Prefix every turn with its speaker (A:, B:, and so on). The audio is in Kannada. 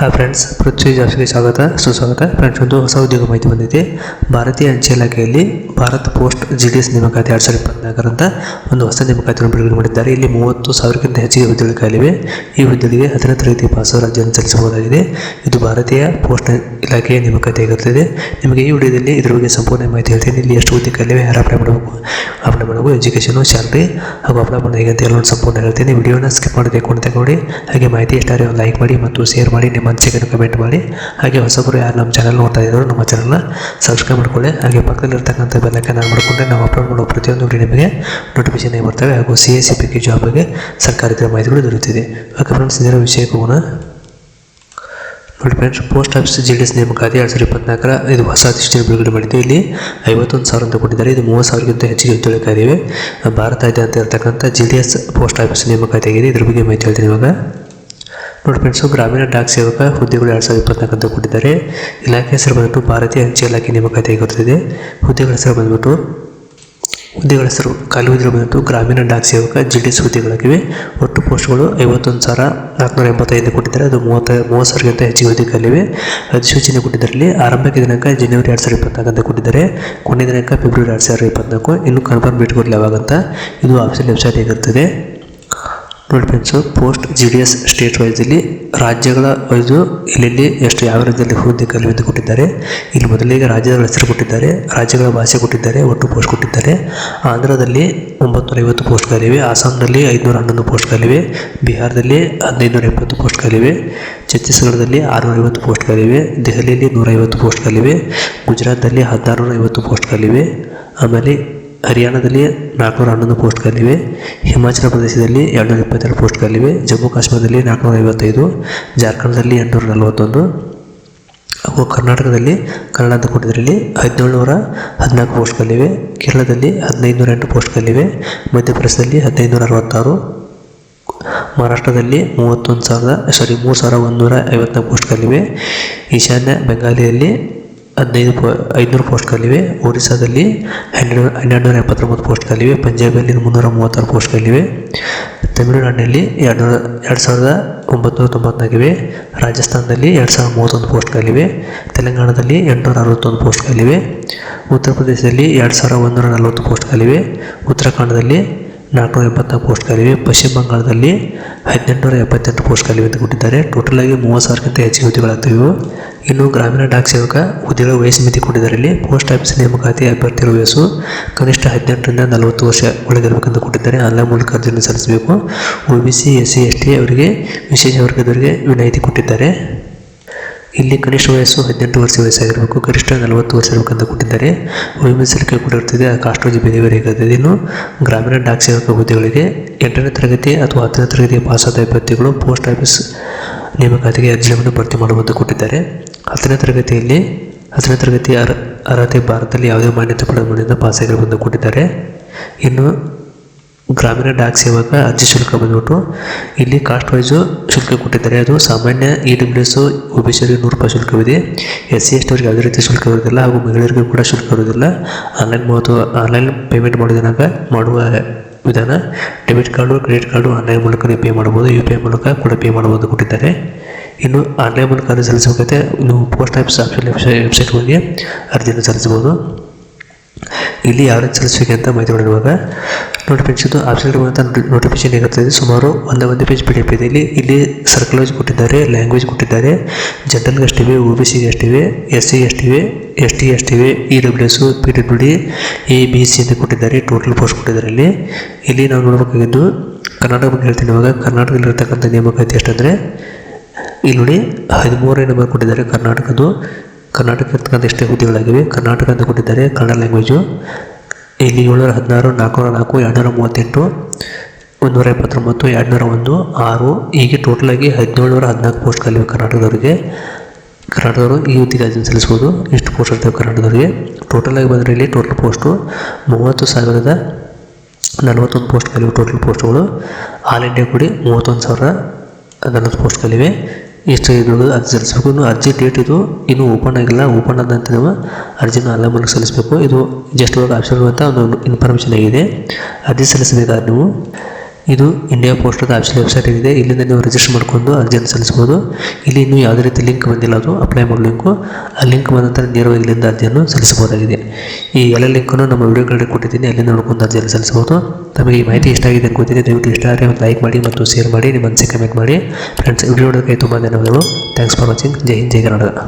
A: ಹಾಯ್ ಫ್ರೆಂಡ್ಸ್ ಪೃಥ್ವಿ ಜಾಸ್ತಿಗೆ ಸ್ವಾಗತ. ಸುಸ್ವಾಗತ. ಫ್ರೆಂಡ್ಸ್ ಒಂದು ಹೊಸ ಉದ್ಯೋಗ ಮಾಹಿತಿ ಬಂದಿದೆ. ಭಾರತೀಯ ಅಂಚೆ ಇಲಾಖೆಯಲ್ಲಿ Bharat post G D S ನೇಮಕಾತಿ ಎರಡು ಸಾವಿರದ ಇಪ್ಪತ್ನಾಲ್ಕರಂತ ಒಂದು ಹೊಸ ನೇಮಕಾತಿಯನ್ನು ಬಿಡುಗಡೆ ಮಾಡಿದ್ದಾರೆ. ಇಲ್ಲಿ ಮೂವತ್ತು ಸಾವಿರಕ್ಕಿಂತ ಹೆಚ್ಚಿಗೆ ಹುದ್ದೆಗಳು ಖಾಲಿವೆ ಈ ಹುದ್ದೆಗಳಿಗೆ ಹದಿನೈದು ರೀತಿ ಪಾಸು ಅರ್ಜಿಯನ್ನು ಸಲ್ಲಿಸಬಹುದಾಗಿದೆ. ಇದು ಭಾರತೀಯ ಪೋಸ್ಟ್ ಇಲಾಖೆಯ ನೇಮಕಾತಿ ಆಗಿರುತ್ತದೆ. ನಿಮಗೆ ಈ ವಿಡಿಯೋದಲ್ಲಿ ಇದರ ಬಗ್ಗೆ ಸಂಪೂರ್ಣ ಮಾಹಿತಿ ಹೇಳ್ತೀನಿ. ಇಲ್ಲಿ ಎಷ್ಟು ಹುದ್ದೆ ಕಲಿವೆ ಯಾರು ಅಪ್ಲೈ ಮಾಡಬೇಕು ಅಪ್ಲೈ ಮಾಡಬೇಕು, ಎಜುಕೇಷನು, ಸ್ಯಾಲ್ರಿ, ಹಾಗೂ ಅಪ್ಲೈ ಮಾಡೋದು ಹೇಗೆ ಅಂತ ಎಲ್ಲ ಸಂಪೂರ್ಣ ಹೇಳ್ತೀನಿ. ವಿಡಿಯೋನ ಸ್ಕಿಪ್ ಮಾಡಬೇಕು ಅಂತ ನೋಡಿ. ಹಾಗೆ ಮಾಹಿತಿ ಒಂದು ಲೈಕ್ ಮಾಡಿ ಮತ್ತು ಶೇರ್ ಮಾಡಿ, ನಿಮ್ಮ ಅನಿಸಿಕೆಯನ್ನು ಕಮೆಂಟ್ ಮಾಡಿ. ಹಾಗೆ ಹೊಸಬರು ಯಾರು ನಮ್ಮ ಚಾನಲ್ ನೋಡ್ತಾ ಇದ್ದಾರೋ ನಮ್ಮ ಚಾನಲ್ನ ಸಬ್ಸ್ಕ್ರೈಬ್ ಮಾಡ್ಕೊಳ್ಳಿ. ಹಾಗೆ ಪಕ್ಕದಲ್ಲಿರ್ತಕ್ಕಂಥ ಬೆಲ್ಲೈಕನ್ ಆನ್ ಮಾಡಿಕೊಂಡ್ರೆ ನಾವು ಅಪ್ಲೋಡ್ ಮಾಡುವ ಪ್ರತಿಯೊಂದು ವಿಡಿಯೋ ನಿಮಗೆ ನೋಟಿಫಿಕೇಶನ್ ಬರ್ತವೆ ಹಾಗೂ C S C P K job ಬಗ್ಗೆ ಮಾಹಿತಿಗಳು ದೊರೆಯುತ್ತಿದೆ. ಓಕೆ ಫ್ರೆಂಡ್ಸ್ ಇದರ ವಿಷಯಕ್ಕೆ ಹೋಗೋಣ ನೋಡಿ friends post office G D S ನೇಮಕಾತಿ ಎರಡು ಸಾವಿರದ ಇಪ್ಪತ್ನಾಲ್ಕರ ಇದು ಹೊಸ ಅಧಿಸೂಚನೆ ಬಿಡುಗಡೆ ಮಾಡಿದ್ದು. ಇಲ್ಲಿ ಐವತ್ತೊಂದು ಸಾವಿರ ಅಂತ ಕೊಟ್ಟಿದ್ದಾರೆ. ಇದು ಮೂವತ್ತು ಸಾವಿರಕ್ಕಿಂತ ಹೆಚ್ಚಿಗೆ ಹುದ್ದೆಗಳಿವೆ ಭಾರತ ಇದೆ ಅಂತ ಇರತಕ್ಕಂಥ G D S post office ನೇಮಕಾತಿ ಆಗಿದೆ ಇದ್ರ ಬಗ್ಗೆ ಮಾಹಿತಿ ಹೇಳ್ತೀನಿ ಇವಾಗ. ನೋಡಿ ಫ್ರೆಂಡ್ಸು ಗ್ರಾಮೀಣ ಡಾಕ್ ಸೇವಕ ಹುದ್ದೆಗಳು ಎರಡು ಸಾವಿರದ ಇಪ್ಪತ್ನಾಲ್ಕು ಅಂತ ಕೊಟ್ಟಿದ್ದಾರೆ. ಇಲಾಖೆ ಹೆಸರು ಬಂದ್ಬಿಟ್ಟು ಭಾರತೀಯ ಅಂಚೆ ಇಲಾಖೆ ನೇಮಕಾತಿ ಆಗಿರುತ್ತದೆ ಹುದ್ದೆಗಳ ಹೆಸರು ಬಂದ್ಬಿಟ್ಟು, ಹುದ್ದೆಗಳ ಹೆಸರು ಖಾಲಿ ಹುದ್ದೆಗಳು ಬಂದ್ಬಿಟ್ಟು ಗ್ರಾಮೀಣ ಡಾಕ್ ಸೇವಕ ಜಿ ಡಿ ಎಸ್ ಹುದ್ದೆಗಳಾಗಿವೆ. ಒಟ್ಟು ಪೋಸ್ಟ್ಗಳು ಐವತ್ತೊಂದು ಸಾವಿರ ನಾಲ್ಕುನೂರ ಎಂಬತ್ತೈದು ಕೊಟ್ಟಿದ್ದಾರೆ. ಅದು ಮೂವತ್ತ, ಮೂವತ್ತು ಸಾವಿರಕ್ಕಿಂತ ಹೆಚ್ಚಿಗೆ ಹುದ್ದೆ ಖಾಲಿವೆ ಅಧಿಸೂಚನೆ ಕೊಟ್ಟಿದ್ದರಲ್ಲಿ ಆರಂಭಿಕ ದಿನಾಂಕ ಜನವರಿ ಎರಡು ಸಾವಿರದ ಇಪ್ಪತ್ನಾಲ್ಕು ಅಂತ ಕೊಟ್ಟಿದ್ದಾರೆ. ಕೊನೆ ದಿನಾಂಕ ಫೆಬ್ರವರಿ ಎರಡು ಸಾವಿರದ ಇಪ್ಪತ್ನಾಲ್ಕು. ಇನ್ನು ಕನ್ಫರ್ಮ್ ಡೇಟ್ ಕೊಡಲಿ ಯಾವಾಗಂತ. ಇದು ಆಫೀಸಿಯಲ್ ವೆಬ್ಸೈಟ್ ಆಗಿರ್ತದೆ ನೋಡಿ friends post G D S state ವೈಸಲ್ಲಿ ರಾಜ್ಯಗಳ ವೈಸು ಇಲ್ಲಿ ಎಷ್ಟು ಯಾವ ರಾಜ್ಯದಲ್ಲಿ ಹುದ್ದೆ ಅಂತ ಕೊಟ್ಟಿದ್ದಾರೆ, ಇಲ್ಲಿ ಮೊದಲಿಗೆ ರಾಜ್ಯಗಳ ಹೆಸರು ಕೊಟ್ಟಿದ್ದಾರೆ, ರಾಜ್ಯಗಳ ಭಾಷೆ ಕೊಟ್ಟಿದ್ದಾರೆ, ಒಟ್ಟು ಪೋಸ್ಟ್ ಕೊಟ್ಟಿದ್ದಾರೆ. ಆಂಧ್ರದಲ್ಲಿ ಒಂಬತ್ತು ಐವತ್ತು ಪೋಸ್ಟ್ಗಳಿವೆ ಅಸ್ಸಾಂನಲ್ಲಿ ಐದುನೂರ ಹನ್ನೊಂದು ಪೋಸ್ಟ್ಗಳಿವೆ ಬಿಹಾರದಲ್ಲಿ ಹದಿನೈದುನೂರ ಎಪ್ಪತ್ತು ಪೋಸ್ಟ್ಗಳಿವೆ ಛತ್ತೀಸ್ಗಢದಲ್ಲಿ ಆರುನೂರ ಐವತ್ತು ಪೋಸ್ಟ್ಗಳಿವೆ ದೆಹಲಿಯಲ್ಲಿ ನೂರೈವತ್ತು ಪೋಸ್ಟ್ಗಳಿವೆ ಗುಜರಾತ್ನಲ್ಲಿ ಹದಿನಾರುನೂರ ಐವತ್ತು ಪೋಸ್ಟ್ಗಳಿವೆ ಆಮೇಲೆ ಹರಿಯಾಣದಲ್ಲಿ ನಾಲ್ಕುನೂರ ಹನ್ನೊಂದು ಪೋಸ್ಟ್ಗಳಿವೆ, ಹಿಮಾಚಲ ಪ್ರದೇಶದಲ್ಲಿ ಎರಡುನೂರ ಇಪ್ಪತ್ತೆರಡು ಪೋಸ್ಟ್ಗಳಿವೆ, ಜಮ್ಮು ಕಾಶ್ಮೀರದಲ್ಲಿ ನಾಲ್ಕುನೂರ ಐವತ್ತೈದು ಜಾರ್ಖಂಡ್ದಲ್ಲಿ ಎಂಟುನೂರ ನಲವತ್ತೊಂದು, ಹಾಗೂ ಕರ್ನಾಟಕದಲ್ಲಿ ಕನ್ನಡ ಅಂತ ಕೊಟ್ಟಿದ್ದರಲ್ಲಿ ಹದಿನೇಳುನೂರ ಹದಿನಾಲ್ಕು ಪೋಸ್ಟ್ಗಳಿವೆ, ಕೇರಳದಲ್ಲಿ ಹದಿನೈದು ನೂರ ಎಂಟು ಪೋಸ್ಟ್ಗಳಿವೆ, ಮಧ್ಯಪ್ರದೇಶದಲ್ಲಿ ಹದಿನೈದು ನೂರ ಅರವತ್ತಾರು, ಮಹಾರಾಷ್ಟ್ರದಲ್ಲಿ ಮೂವತ್ತೊಂದು ಸಾವಿರದ ಸಾರಿ ಮೂರು ಸಾವಿರದ ಒಂದುನೂರ ಐವತ್ತ ಪೋಸ್ಟ್ಗಳಿವೆ, ಈಶಾನ್ಯ ಬೆಂಗಾಲಿಯಲ್ಲಿ ಹದಿನೈದು ಪೋ, ಐದುನೂರು ಪೋಸ್ಟ್ಗಳಿವೆ. ಒರಿಸ್ಸಾದಲ್ಲಿ ಹನ್ನೆರಡು ಹನ್ನೆರಡು ನೂರ ಎಪ್ಪತ್ತೊಂಬತ್ತು ಪೋಸ್ಟ್ಗಳಿವೆ. ಪಂಜಾಬಲ್ಲಿ ಮುನ್ನೂರ ಮೂವತ್ತಾರು ಪೋಸ್ಟ್ಗಳಿವೆ. ತಮಿಳುನಾಡಿನಲ್ಲಿ ಎರಡು ನೂರ ಎರಡು ಸಾವಿರದ ಒಂಬತ್ತುನೂರ ತೊಂಬತ್ನಾಲ್ಕಿವೆ ರಾಜಸ್ಥಾನದಲ್ಲಿ ಎರಡು ಸಾವಿರದ ಮೂವತ್ತೊಂದು ಪೋಸ್ಟ್ಗಳಿವೆ. ತೆಲಂಗಾಣದಲ್ಲಿ ಎಂಟುನೂರ ಅರವತ್ತೊಂದು ಪೋಸ್ಟ್ಗಳಿವೆ. ಉತ್ತರ ಪ್ರದೇಶದಲ್ಲಿ ಎರಡು ಸಾವಿರದ ಒಂದೂರ ನಲವತ್ತು ಪೋಸ್ಟ್ಗಳಿವೆ. ಉತ್ತರಾಖಂಡದಲ್ಲಿ ನಾಲ್ಕುನೂರ ಎಪ್ಪತ್ತಾರು ಪೋಸ್ಟ್ಗಳಿವೆ. ಪಶ್ಚಿಮ ಬಂಗಾಳದಲ್ಲಿ ಹದಿನೆಂಟುನೂರ ಎಪ್ಪತ್ತೆಂಟು ಪೋಸ್ಟ್ಗಳಿವೆ ಅಂತ ಕೊಟ್ಟಿದ್ದಾರೆ. ಟೋಟಲ್ ಆಗಿ ಮೂವತ್ತು ಸಾವಿರಕ್ಕಿಂತ ಹೆಚ್ಚಿಗೆ ಹುದ್ದೆಗಳಾಗ್ತವೆ ಇನ್ನು ಗ್ರಾಮೀಣ ಡಾಕ್ ಸೇವಕ ಹುದ್ದೆಗಳ ವಯಸ್ಸು ಮಿತಿ ಕೊಟ್ಟಿದ್ದಾರೆ ಇಲ್ಲಿ ಪೋಸ್ಟ್ ಆಫೀಸ್ ನೇಮಕಾತಿ ಅಭ್ಯರ್ಥಿಗಳ ವಯಸ್ಸು ಕನಿಷ್ಠ ಹದಿನೆಂಟರಿಂದ ನಲವತ್ತು ವರ್ಷ ಒಳಗಿರಬೇಕೆಂದು ಕೊಟ್ಟಿದ್ದಾರೆ ಆನ್ಲೈನ್ ಮೂಲಕ ಅರ್ಜಿಯನ್ನು ಸಲ್ಲಿಸಬೇಕು. O B C S C S T ಅವರಿಗೆ, ವಿಶೇಷ ವರ್ಗದವರಿಗೆ ವಿನಾಯಿತಿ ಕೊಟ್ಟಿದ್ದಾರೆ. ಇಲ್ಲಿ ಕನಿಷ್ಠ ವಯಸ್ಸು ಹದಿನೆಂಟು ವರ್ಷ ವಯಸ್ಸಾಗಿರಬೇಕು. ಗರಿಷ್ಠ ನಲವತ್ತು ವರ್ಷ ಇರಬೇಕಂತ ಕೊಟ್ಟಿದ್ದಾರೆ ವೈಮನಸ್ಸಲಿಕೆ ಕೂಡ ಇರ್ತದೆ ಆ ಕಾಸ್ಟ್ ಬೇರೆ ಇನ್ನು ಗ್ರಾಮೀಣ ಡಾಕ್ ಸೇವಕ ಹುದ್ದೆಗಳಿಗೆ ಎಂಟನೇ ತರಗತಿ ಅಥವಾ ಹತ್ತನೇ ತರಗತಿಯ ಪಾಸಾದ ಅಭ್ಯರ್ಥಿಗಳು ಪೋಸ್ಟ್ ಆಫೀಸ್ ನೇಮಕಾತಿಗೆ ಅರ್ಜಿಯನ್ನು ಭರ್ತಿ ಮಾಡುವಂತೆ ಕೊಟ್ಟಿದ್ದಾರೆ. ಹತ್ತನೇ ತರಗತಿಯಲ್ಲಿ, ಹತ್ತನೇ ತರಗತಿ ಅರ್ ಅರ್ಹತೆ ಭಾರತದಲ್ಲಿ ಯಾವುದೇ ಮಾನ್ಯತೆ ಪಡೆದ ಮನೆಯಿಂದ ಬಂದು ಕೊಟ್ಟಿದ್ದಾರೆ ಇನ್ನು ಗ್ರಾಮೀಣ ಡಾಕ್ ಸೇವಕ ಅರ್ಜಿ ಶುಲ್ಕ ಬಂದ್ಬಿಟ್ಟು ಇಲ್ಲಿ ಕಾಸ್ಟ್ ವೈಸು ಶುಲ್ಕ ಕೊಟ್ಟಿದ್ದಾರೆ. ಅದು ಸಾಮಾನ್ಯ E W S O B ನೂರು ರೂಪಾಯಿ ಶುಲ್ಕವಿದೆ. ಎಸ್ ಸಿ ಎಸ್ ಅವರಿಗೆ ಯಾವುದೇ ರೀತಿ ಶುಲ್ಕ ಇರೋದಿಲ್ಲ ಹಾಗೂ ಮಹಿಳೆಯರಿಗೂ ಕೂಡ ಶುಲ್ಕ ಇರೋದಿಲ್ಲ ಆನ್ಲೈನ್ ಮತ್ತು ಆನ್ಲೈನ್ ಪೇಮೆಂಟ್ ಮಾಡಿದಾಗ ಮಾಡುವ ವಿಧಾನ, debit card, credit card online ಮೂಲಕವೇ ಪೇ ಮಾಡ್ಬೋದು ಯು ಪಿ ಐ ಮೂಲಕ ಕೂಡ ಪೇ ಮಾಡ್ಬೋದು ಕೊಟ್ಟಿದ್ದಾರೆ. ಇನ್ನು ಆನ್ಲೈನ್ ಮೂಲಕ ಅರ್ಜಿ ಸಲ್ಲಿಸಬೇಕೈತೆ ಇನ್ನು ಪೋಸ್ಟ್ ಆಫೀಸ್ ಆಫೀಷಿಯಲ್ ವೆಬ್ಸೈಟ್ ಹೋಗಿ ಅರ್ಜಿಯನ್ನು ಸಲ್ಲಿಸಬಹುದು. ಇಲ್ಲಿ ಯಾವ ರೀತಿ ಸಲ್ಲಿಸಬೇಕು ಅಂತ ಮಾಹಿತಿ ಮಾಡಿರುವಾಗ ನೋಟಿಫಿಕೇಶನ್ ಆಪ್ಷನ್ ಆಫೀಸಲ್ಲಿ ಬಂದಂಥ ನೋಟಿಫಿಕೇಶನ್ ಹೇಗಿರ್ತದೆ ಸುಮಾರು ಒಂದು ಒಂದು ಪೇಜ್ ಪಿ ಡಿ ಎಫ್ ಇದೆ. ಇಲ್ಲಿ ಇಲ್ಲಿ ಸರ್ಕಲ್ ವೈಸ್ ಕೊಟ್ಟಿದ್ದಾರೆ ಲ್ಯಾಂಗ್ವೇಜ್ ಕೊಟ್ಟಿದ್ದಾರೆ ಜನರಲ್ಗೆ ಎಷ್ಟಿವೆ ಒ ಬಿ ಸಿಗೆ ಅಷ್ಟಿವೆ ಎಸ್ ಸಿ ಎಷ್ಟಿವೆ S T ಎಷ್ಟಿವೆ E W S P W D A B C ಅಂತ ಕೊಟ್ಟಿದ್ದಾರೆ. ಟೋಟಲ್ ಪೋಸ್ಟ್ ಕೊಟ್ಟಿದ್ದಾರೆ ಇಲ್ಲಿ. ಇಲ್ಲಿ ನಾವು ನೋಡಬೇಕಾಗಿದ್ದು ಕರ್ನಾಟಕ ಬಗ್ಗೆ ಹೇಳ್ತೀನಿ ಇವಾಗ. ಕರ್ನಾಟಕದಲ್ಲಿರ್ತಕ್ಕಂಥ ನೇಮಕಾತಿ ಎಷ್ಟಂದರೆ ಇಲ್ಲಿ ನೋಡಿ ಹದಿಮೂರನೇ ನಂಬರ್ ಕೊಟ್ಟಿದ್ದಾರೆ ಕರ್ನಾಟಕದ್ದು. ಕರ್ನಾಟಕ ಇರ್ತಕ್ಕಂಥ ಎಷ್ಟೇ ಹುದ್ದೆಗಳಾಗಿವೆ, ಕರ್ನಾಟಕ ಅಂತ ಕೊಟ್ಟಿದ್ದಾರೆ ಕನ್ನಡ ಲ್ಯಾಂಗ್ವೇಜು ಇಲ್ಲಿ ಏಳ್ನೂರ ಹದಿನಾರು, ನಾಲ್ಕುನೂರ ನಾಲ್ಕು, ಎರಡುನೂರ ಮೂವತ್ತೆಂಟು, ಒಂದೂರ ಎಪ್ಪತ್ತೊಂಬತ್ತು, ಎರಡುನೂರ ಒಂದು, ಆರು, ಹೀಗೆ ಟೋಟಲಾಗಿ ಹದಿನೇಳುನೂರ ಹದಿನಾಲ್ಕು ಪೋಸ್ಟ್ ಖಾಲಿವೆ ಕರ್ನಾಟಕದವರಿಗೆ. ಕರ್ನಾಟಕದವರು ಈ ಹುದ್ದೆಗೆ ಅರ್ಜಿ ಸಲ್ಲಿಸ್ಬೋದು ಇಷ್ಟು ಪೋಸ್ಟ್ ಇರ್ತವೆ ಕರ್ನಾಟಕದವರಿಗೆ? ಟೋಟಲಾಗಿ ಬಂದರೆ ಇಲ್ಲಿ ಟೋಟಲ್ ಪೋಸ್ಟು ಮೂವತ್ತು ಸಾವಿರದ ನಲವತ್ತೊಂದು ಪೋಸ್ಟ್ ಖಾಲಿವೆ ಟೋಟಲ್ ಪೋಸ್ಟ್ಗಳು ಆಲ್ ಇಂಡಿಯಾ ಕೂಡಿ ಮೂವತ್ತೊಂದು ಸಾವಿರ ನಲವತ್ತು ಪೋಸ್ಟ್ಗಳಿವೆ ಎಷ್ಟು ಇದು ಅರ್ಜಿ ಸಲ್ಲಿಸಬೇಕು. ಇನ್ನು ಅರ್ಜಿ ಡೇಟ್ ಇದು ಇನ್ನೂ ಓಪನ್ ಆಗಿಲ್ಲ. ಓಪನ್ ಆದಂತೆ ನಾವು ಅರ್ಜಿನ ಅಲ್ಲ ಮೂಲಕ ಸಲ್ಲಿಸಬೇಕು. ಇದು ಜಸ್ಟ್ ಇವಾಗ ಆಪ್ಷನ್ ಇರುವಂಥ ಒಂದು ಇನ್ಫಾರ್ಮೇಷನ್ ಆಗಿದೆ. ಅರ್ಜಿ ಸಲ್ಲಿಸಬೇಕಾದ್ರೆ ನೀವು ಇದು ಇಂಡಿಯಾ ಪೋಸ್ಟದ ಆಫೀಸ್ ವೆಬ್ಸೈಟ್ ಇದೆ ಇಲ್ಲಿಂದ ನೀವು ರಿಜಿಸ್ಟರ್ ಮಾಡ್ಕೊಂಡು ಅರ್ಜಿಯನ್ನು ಸಲ್ಲಿಸಬಹುದು. ಇಲ್ಲಿ ಇನ್ನೂ ಯಾವುದೇ ರೀತಿ ಲಿಂಕ್ ಬಂದಿಲ್ಲ ಅದು ಅಪ್ಲೈ ಮಾಡೋ ಲಿಂಕು ಆ ಲಿಂಕ್ ಬಂದ ನಂತರ ನೇರವಾಗಿ ಇಲ್ಲಿಂದ ಅರ್ಜಿಯನ್ನು ಸಲ್ಲಿಸಬಹುದಾಗಿದೆ. ಈ ಎಲ್ಲ ಲಿಂಕನ್ನು ನಮ್ಮ ವಿಡಿಯೋಗಳಲ್ಲಿ ಕೊಟ್ಟಿದ್ದೀನಿ. ಅಲ್ಲಿಂದ ನೋಡ್ಕೊಂಡು ಅರ್ಜಿಯನ್ನು ಸಲ್ಲಿಸಬಹುದು. ತಮಗೆ ಈ ಮಾಹಿತಿ ಇಷ್ಟ ಆಗಿದೆ ಅನ್ಕೋತೀನಿ ದಯವಿಟ್ಟು ಇಷ್ಟ ಆದರೆ ಒಂದು ಲೈಕ್ ಮಾಡಿ ಮತ್ತು ಶೇರ್ ಮಾಡಿ, ನಿಮ್ಮ ಅನಿಸಿಕೆ ಕಮೆಂಟ್ ಮಾಡಿ. ಫ್ರೆಂಡ್ಸ್ ವಿಡಿಯೋ ನೋಡೋದಕ್ಕೆ ತುಂಬ ಧನ್ಯವಾದಗಳು. Thanks for watching Jai Hind, Jai Karnataka.